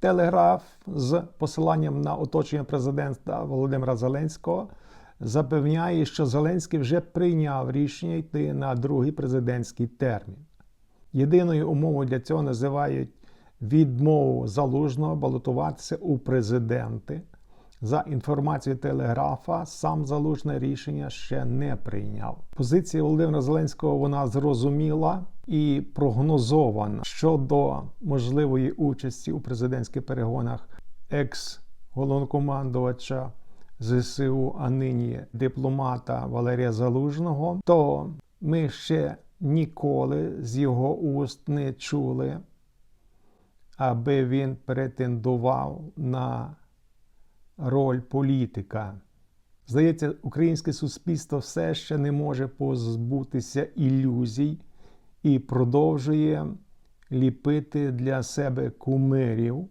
Телеграф з посиланням на оточення президента Володимира Зеленського запевняє, що Зеленський вже прийняв рішення йти на другий президентський термін. Єдиною умовою для цього називають відмову залужного балотуватися у президенти. За інформацією телеграфа, сам залужне рішення ще не прийняв. Позиція Володимира Зеленського вона зрозуміла і прогнозована щодо можливої участі у президентських перегонах екс-головнокомандувача ЗСУ, а нині дипломата Валерія Залужного. То ми ще ніколи з його уст не чули, аби він претендував на роль політика. Здається, українське суспільство все ще не може позбутися ілюзій і продовжує ліпити для себе кумирів